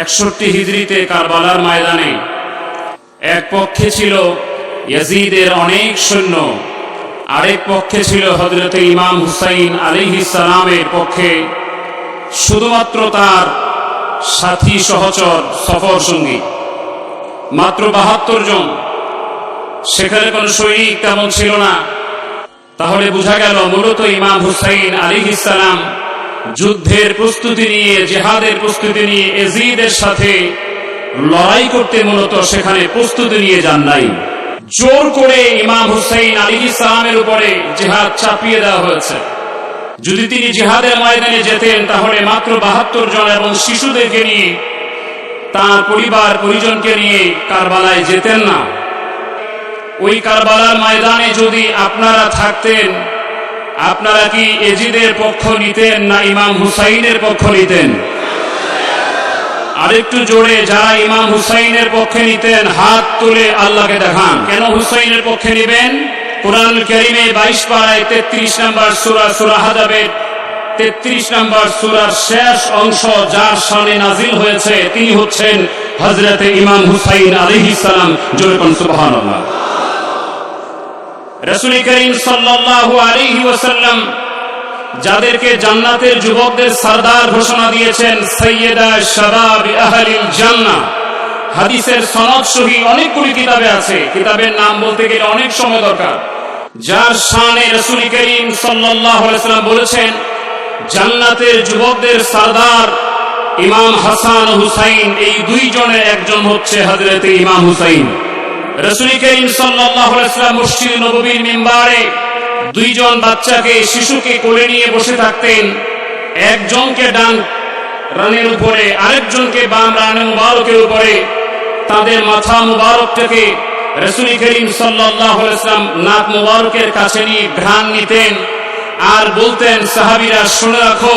একষট্টি হিজড়িতে কারবালার ময়দানে। এক পক্ষে ছিল ইয়াজিদের অনেক সৈন্য, আরেক পক্ষে ছিল হজরত ইমাম হুসাইন সালামের পক্ষে। শুধুমাত্র তার সাথী সহচর সফর সঙ্গী, মাত্র বাহাত্তর জন। সেখানে কোনো সৈনিক তেমন ছিল না। তাহলে বোঝা গেল মূলত ইমাম হুসাইন আলিহিস সালাম যুদ্ধের প্রস্তুতি নিয়ে, জেহাদের প্রস্তুতি নিয়ে এজিদের সাথে লড়াই করতে মূলত সেখানে প্রস্তুতি নিয়ে যান নাই। জোর করে ইমাম হুসাইন আলী ইসলামের উপরে জেহাদ চাপিয়ে দেওয়া হয়েছে। যদি তিনি জেহাদের ময়দানে যেতেন, তাহলে মাত্র বাহাত্তর জন এবং শিশুদেরকে নিয়ে, তার পরিবার, পরিজনকে নিয়ে কারবালায় যেতেন না। ওই কারবালার ময়দানে যদি আপনারা থাকতেন আপনারা কি এজিদের পক্ষ নিতেন না ইমাম হুসাইনের পক্ষ নিতেন? আরেকটু জোরে, যারা ইমাম হুসাইনের পক্ষে নিতেন, হাত তুলে আল্লাহকে দেখান। কেন হুসাইনের পক্ষে নিবেন? কোরআন করিমে বাইশ পাড়ায় তেত্রিশ নম্বর সুরা সুরা হাজাবের তেত্রিশ নম্বর সুরার শেষ অংশ যার সামনে নাজিল হয়েছে, তিনি হচ্ছেন হজরতে ইমাম হুসাইন আলহিস সালাম। জোরে কোন রসুল করিম সাল্লাল্লাহু আলাইহি ওয়াসাল্লাম যাদেরকে জান্নাতের যুবকদের সরদার ঘোষণা দিয়েছেন সৈয়দা শাবাব হাদিসের সনদ সহি অনেকগুলি কিতাবে আছে। কিতাবের নাম বলতে গেলে অনেক সময় দরকার। যার শানে রসুল করিম ওয়াসাল্লাম বলেছেন, জান্নাতের যুবকদের সরদার ইমাম হাসান হুসাইন, এই দুইজনের একজন হচ্ছে হযরতে ইমাম হুসাইন। রসুল করিম ওয়াসাল্লাম মসজিদ নববীর মিম্বারে দুইজন বাচ্চাকে, শিশুকে কোলে নিয়ে বসে থাকতেন। একজনকে ডান রানের উপরে, আরেকজনকে বাম রানে মুবারকের উপরে। তাদের মাথা মুবারক থেকে রসুল করিম ওয়াসাল্লাম নাক মুবারকের কাছে নিয়ে ঘ্রাণ নিতেন আর বলতেন, সাহাবীরা, শুনে রাখো,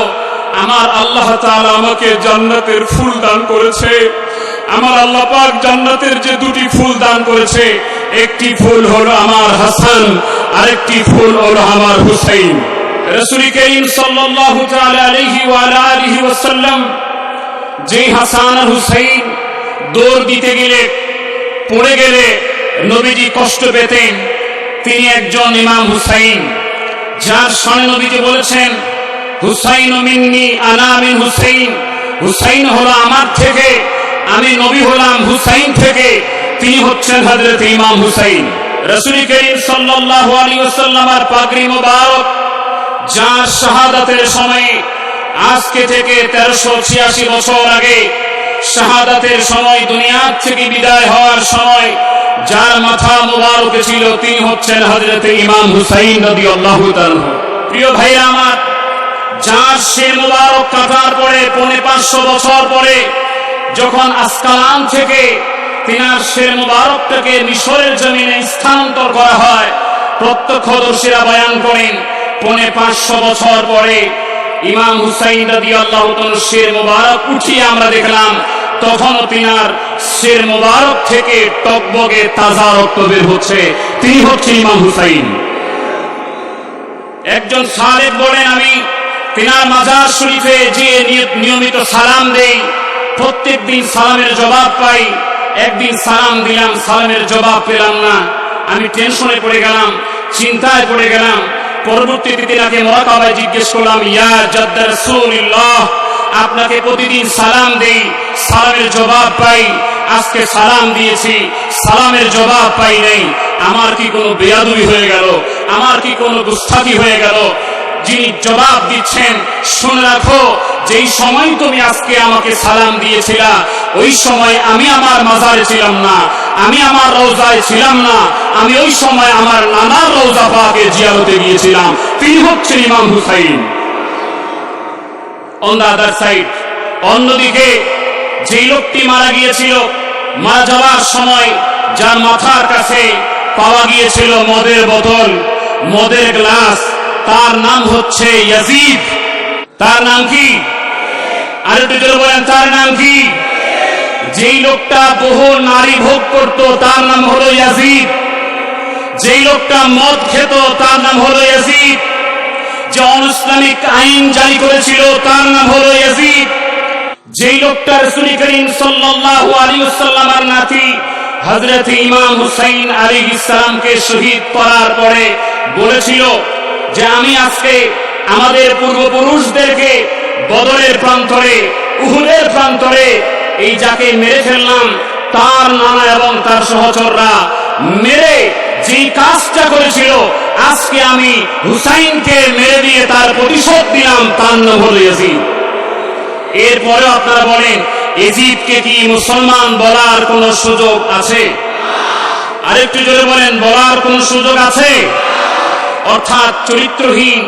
আমার আল্লাহ তাআলা আমাকে জান্নাতের ফুল দান করেছে। আমার আল্লাহ পাক জান্নাতের যে দুটি ফুল দান করেছে, একটি ফুল হলো আমার হাসান, আরেকটি ফুল হলো আমার হুসাইন। রসুল করিম সাল্লাল্লাহু তাআলা আলাইহি ওয়া আলা আলিহি ওয়াসাল্লাম যে হাসান আর হুসাইন দৌড় দিতে গেলে, পড়ে গেলে নবীজি কষ্ট পেতেন। তিনি একজন ইমাম হুসাইন, যার সনে নবীজি বলেছেন, হুসাইন মিন্নি আনা মিন হুসাইন হুসাইন হলো আমার থেকে আমি নবী হলাম হুসাইন থেকে। তিনি হচ্ছেন হযরত ইমাম হুসাইন। রাসূল করিম ওয়াসাল্লাম আর পাগড়ি মোবারক, যার শাহাদাতের সময়ে আজকে থেকে তেরোশো ছিয়াশি বছর আগে শাহাদাতের সময় দুনিয়ার থেকে বিদায় হওয়ার সময় যার মাথা মুবারকে ছিল, তিনি হচ্ছেন হযরতে ইমাম হুসাইন রাদিয়াল্লাহু তাআলা। প্রিয় ভাইরা আমার, যার সে মুবারক কাটার পরে, পৌনে পাঁচশো বছর পরে যখন আসকালান থেকে তিনার মুবারকটাকে মিশরের জমিনে স্থানান্তর করা হয়, প্রত্যক্ষদর্শীরা বয়ান করেন, পৌনে পাঁচশো বছর পরে ইমাম হুসাইন আল্লাহ শের মুবারক উঠিয়ে আমরা দেখলাম তিনার শের মুবারক থেকে টকবগে তাজা রক্ত বের হচ্ছে। তিনি হচ্ছে ইমাম হুসাইন। একজন সালেক বলেন, আমি তিনার মাজার শরীফে যে নিয়মিত সালাম দেই প্রত্যেক দিন সালামের জবাব পাই। একদিন সালাম দিলাম, সালামের জবাব পেলাম না। আমি টেনশনে পড়ে গেলাম, চিন্তায় পড়ে গেলাম। পরবর্তীতে তিনাকে মরাকাবায় জিজ্ঞেস করলাম, ইয়া জাদ্দা রাসূলুল্লাহ আপনাকে প্রতিদিন সালাম দেই, সালামের জবাব পাই। আজকে সালাম দিয়েছি, সালামের জবাব পাই নাই। আমার কি কোনো বেয়াদুবি হয়ে গেল? আমার কি কোনো গুস্তাকি হয়ে গেল? যিনি জবাব দিচ্ছেন, শুনে রাখো যেই সময় তুমি আজকে আমাকে সালাম দিয়েছিলা, ওই সময় আমি আমার মাজারে ছিলাম না, আমি আমার রোজায় ছিলাম না, আমি ওই সময় আমার নানার রোজা পাকে জিয়ারতে গিয়েছিলাম। তিনি হচ্ছেন Imam Hussain. On the other side অন্যদিকে যেই লোকটি মারা গিয়েছিল, মারা যাওয়ার সময় যার মাথার কাছে পাওয়া গিয়েছিল মদের বোতল, মদের গ্লাস, তার নাম হচ্ছে ইয়াজিদ। তার নাম কি? আর বলেন তার নাম কি? যেই লোকটা বহু নারী ভোগ করত, তার নাম হলো ইয়াজিদ। যেই লোকটা মদ খেত, তার নাম হলো ইয়াজিদ। যে অনইসলামিক আইন জারি করেছিল, তার নাম হলো ইয়াজিদ। যেই লোকটা রসুল করিম সাল্লাল্লাহু আলাইহি ওয়াসাল্লামের নাতি, হযরত ইমাম হুসাইন আলাইহিস সালামকে শহীদ করার পরে বলেছিল যে, আমি আজকে আমাদের পূর্বপুরুষদেরকে বদরের প্রান্তরে, উহুদের প্রান্তরে এই যাকে মেরে ফেললাম, তার নানা এবং তার সহচররা মেরে যে কাজটা করেছিল, আজকে আমি হুসাইনকে মেরে দিয়ে তার প্রতিশোধ দিলাম তার নাম হলো ইয়াজিদ। এরপরে আপনারা বলেন ইজিদকে কি মুসলমান বলার কোন সুযোগ আছে? আরেকটু জোরে বলেন, বলার কোন সুযোগ আছে? অর্থাৎ চরিত্রহীন,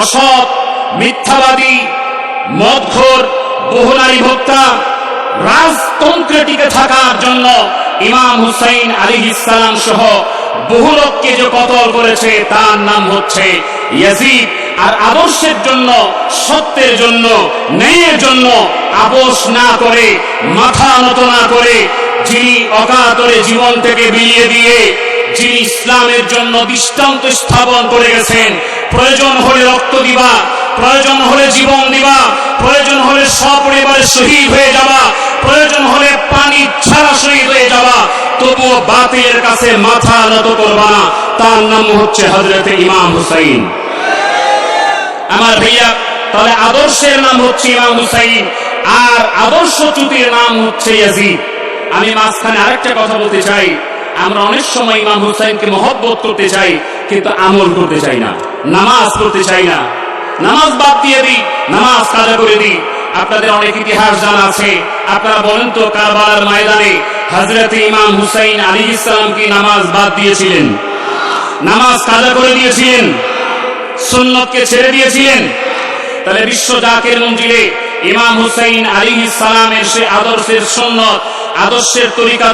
অসৎ, মিথ্যাবাদী মদঘর বহুনারী ভোক্তা, রাজতন্ত্রে টিকে থাকার জন্য ইমাম হুসাইন আলী ইসলাম সহ বহু লোককে যে কতল করেছে, তার নাম হচ্ছে ইয়াজিদ। আর আদর্শের জন্য, সত্যের জন্য, ন্যায়ের জন্য আপোষ না করে, মাথা নত না করে, যিনি অকাতরে জীবন থেকে বিলিয়ে দিয়ে যিনি ইসলামের জন্য দৃষ্টান্ত স্থাপন করে গেছেন, প্রয়োজন হলে রক্ত দিবা প্রয়োজন হলে জীবন দিবা, প্রয়োজন হলে সপরিবারে শহীদ হয়ে যাবা, প্রয়োজন হলে পানি ছাড়া শহীদ হয়ে যাবা, তবুও বাতিলের কাছে মাথা নত করবা না। তার নাম হচ্ছে হজরত ইমাম হুসাইন। আমার ভাইয়া, তাহলে আদর্শের নাম হচ্ছে ইমাম হুসাইন, আর আদর্শ চ্যুতির নাম হচ্ছে ইয়াজিদ। আমি মাঝখানে আরেকটা কথা বলতে চাই, আমরা অনেক সময় ইমাম হুসাইনকে মহব্বত করতে চাই, কিন্তু আমল করতে চাই না, নামাজ পড়তে চাই না। নামাজ বাদ দিয়ে দিই, নামাজ কাজা করে দিই। আপনাদের অনেক ইতিহাস জানা আছে। আপনারা বলেন তো কারবালার ময়দানে হজরত ইমাম হুসাইন আলী ইসলাম কি নামাজ বাদ দিয়েছিলেন? নামাজ কাজা করে দিয়েছিলেন? সুন্নতকে ছেড়ে দিয়েছিলেন? তাহলে বিশ্ব জাকের মঞ্জিলে ইমাম হুসাইন আলী সালামের সে আদর্শের সুন্নত, আদর্শের তরিকা